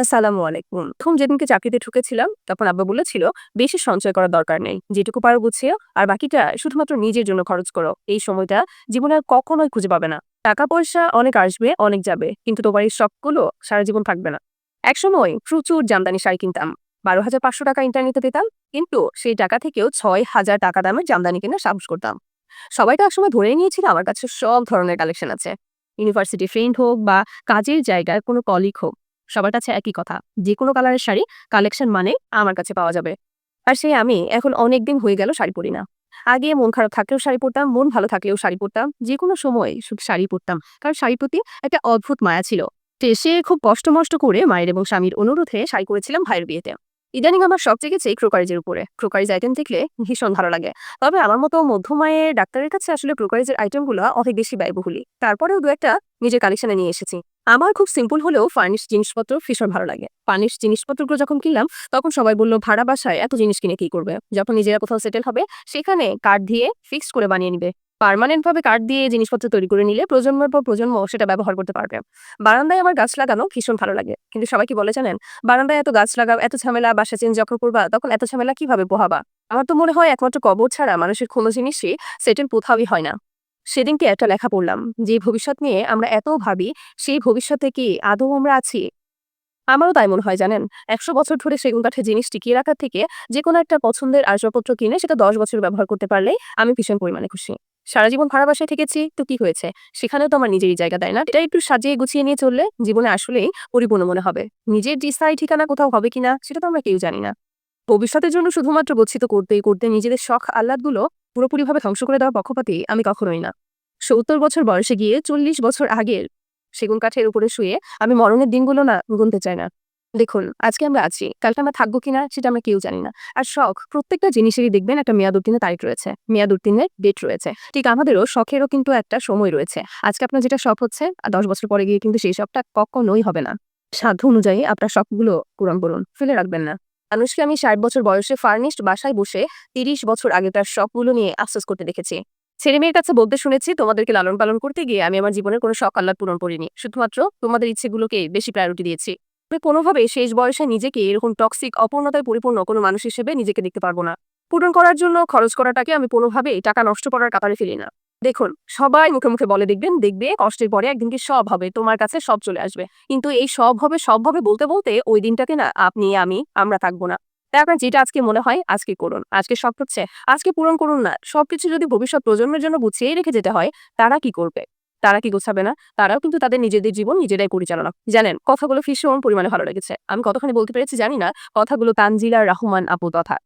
আসসালামু আলাইকুম। প্রথম যেদিনকে চাকরিতে ঢুকেছিলাম, তখন আব্বা বলেছিল, বেশি সঞ্চয় করার দরকার নেই। যেটুকু পারো গুছিয়ে, আর বাকিটা শুধুমাত্র নিজের জন্য খরচ করো। এই সময়টা জীবনে আর কখনোই খুঁজে পাবে না। টাকা পয়সা অনেক আসবে, অনেক যাবে, কিন্তু তোমার এই শখগুলো সারা জীবন থাকবে না। একসময় প্রচুর জামদানি শাড়ি কিনতাম। বারো হাজার পাঁচশো টাকা ইন্টারনেটে পেতাম, কিন্তু সেই টাকা থেকেও ছয় হাজার টাকা দামের জামদানি কেনার সাহস করতাম। সবাই তো একসময় ধরে নিয়েছিল, আমার কাছে সব ধরনের কালেকশন আছে। ইউনিভার্সিটি ফ্রেন্ড হোক বা কাজের জায়গায় কোনো কলিগ হোক সবার কাছে একই কথা। যে কোনো কালারের শাড়ি কালেকশন মানে আমার কাছে পাওয়া যাবে। আর সেই আমি এখন অনেক দিন হয়ে গেল শাড়ি পরি না। আগে মন খারাপ থাকলেও শাড়ি পরতাম, মন ভালো থাকলেও শাড়ি পরতাম যে কোনো সময় শুধু শাড়ি পরতাম। কারণ শাড়ির প্রতি একটা অদ্ভুত মায়া ছিল। সে খুব কষ্ট মষ্ট করে মায়ের এবং স্বামীর অনুরোধে শাড়ি করেছিলাম ভাইয়ের বিয়েতে। ইদানিং আমার শখ জেগেছে ক্রোকারিজের উপরে। ক্রোকারিজ আইটেম দেখলে ভীষণ ভালো লাগে। তবে আমার মতো মধ্যমায়ের ডাক্তারের কাছে আসলে ক্রোকারিজের আইটেমগুলো অনেক বেশি ব্যয়বহুলী তারপরেও দু একটা নিজের কালেকশনে নিয়ে এসেছি। আমার খুব সিম্পল হলেও ফার্নিশ জিনিসপত্র ভীষণ ভালো লাগে। ফার্নিশ জিনিসপত্রগুলো যখন কিনলাম, তখন সবাই বলল, ভাড়া বাসায় এত জিনিস কিনে কি করবে? যখন নিজেরা কোথাও সেটেল হবে, সেখানে কার্ড দিয়ে ফিক্সড করে বানিয়ে নিবে। পারমানেন্ট ভাবে কার্ড দিয়ে জিনিসপত্র তৈরি করে নিলে প্রজন্মের পর প্রজন্ম সেটা ব্যবহার করতে পারবে। বারান্দায় আমার গাছ লাগানো ভীষণ ভালো লাগে। কিন্তু সবাই কি বলে জানেন, বারান্দায় এত গাছ লাগাও, এত ঝামেলা, বাসা চেঞ্জ যখন করবা, তখন এত ঝামেলা কীভাবে পোহাবা? আমার তো মনে হয় একমাত্র কবর ছাড়া মানুষের কোনো জিনিসই সেটেল কোথাওই হয় না। সেদিনকে একটা লেখা পড়লাম, যে ভবিষ্যৎ নিয়ে আমরা এত ভাবি, সেই ভবিষ্যতে কি আদৌ আমরা আছি? আমারও তাই মনে হয় জানেন, একশো বছর ধরে সেগুন কাঠের জিনিস টিকিয়ে রাখার থেকে যে কোনো একটা পছন্দের আসবাবপত্র কিনে সেটা দশ বছর ব্যবহার করতে পারলেই আমি ভীষণ পরিমাণে খুশি। সারা জীবন ভাড়া বাসায় থেকেছি, তো কি হয়েছে? সেখানেও তো আমার নিজেরই জায়গা দেয় না। এটা একটু সাজিয়ে গুছিয়ে নিয়ে চললে জীবনে আসলেই পরিপূর্ণ মনে হবে। নিজের স্থায়ী ঠিকানা কোথাও হবে কিনা, সেটা তো আমরা কেউ জানি না। ভবিষ্যতের জন্য শুধুমাত্র গচ্ছিত করতে করতে নিজেদের শখ আহ্লাদগুলো পুরোপুরিভাবে ধ্বংস করে দেওয়া পক্ষপাতি আমি কখনোই না। সত্তর বছর বয়সে গিয়ে চল্লিশ বছর আগের সেগুন কাঠের উপরে শুয়ে আমি মরণের দিনগুলো না গুনতে চাই না। দেখুন, আজকে আমরা আছি, কালকে আমরা থাকব কিনা সেটা আমরা কেউ জানি না। আর শখ, প্রত্যেকটা জিনিসেরই দেখবেন একটা মেয়াদ তারিখ রয়েছে মেয়াদ ডেট রয়েছে। ঠিক আমাদেরও শখেরও কিন্তু একটা সময় রয়েছে। আজকে আপনার যেটা শখ হচ্ছে, আর দশ বছর পরে গিয়ে কিন্তু সেই শখটা কখনোই হবে না। সাধ্য অনুযায়ী আপনার শখগুলো পূরণ করুন, ফেলে রাখবেন না। মানুষকে আমি ষাট বছর বয়সে ফার্নিশড বাসায় বসে তিরিশ বছর আগে তার শখগুলো নিয়ে আফসোস করতে দেখেছি। ছেলে মেয়ের কাছে বলতে শুনেছি, তোমাদেরকে লালন পালন করতে গিয়ে আমি আমার জীবনের কোনো শখ আহ্লাদ পূরণ করিনি। শুধুমাত্র তোমাদের ইচ্ছেগুলোকে বেশি প্রায়োরিটি দিয়েছি। আমি কোনোভাবে শেষ বয়সে নিজেকে এরকম টক্সিক অপূর্ণতায় পরিপূর্ণ কোনো মানুষ হিসেবে নিজেকে দেখতে পারব না। পূরণ করার জন্য খরচ করাটাকে আমি কোনোভাবেই টাকা নষ্ট করার কাতারে ফেলি না। দেখুন, সবাই মুখে মুখে বলে, দেখবেন, দেখবে, কষ্টের পরে একদিনকে সব হবে, তোমার কাছে সব চলে আসবে। কিন্তু এই সব হবে সব হবে বলতে বলতে ওই দিনটাকে না আপনি, আমি, আমরা থাকব না। তাই আপনার যেটা আজকে মনে হয়, আজকে করুন, আজকে সব হচ্ছে, আজকে পূরণ করুন না, সবকিছু যদি ভবিষ্যৎ প্রজন্মের জন্য গুছিয়েই রেখে যেতে হয়, তারা কি করবে? তারা কি গোছাবে না? তারাও কিন্তু তাদের নিজেদের জীবন নিজেরাই পরিচালনা। জানেন, কথাগুলো ভীষণ পরিমাণে ভালো লেগেছে। আমি কতখানি বলতে পেরেছি জানি না, কথাগুলো তানজিলা রহমান আপু তথা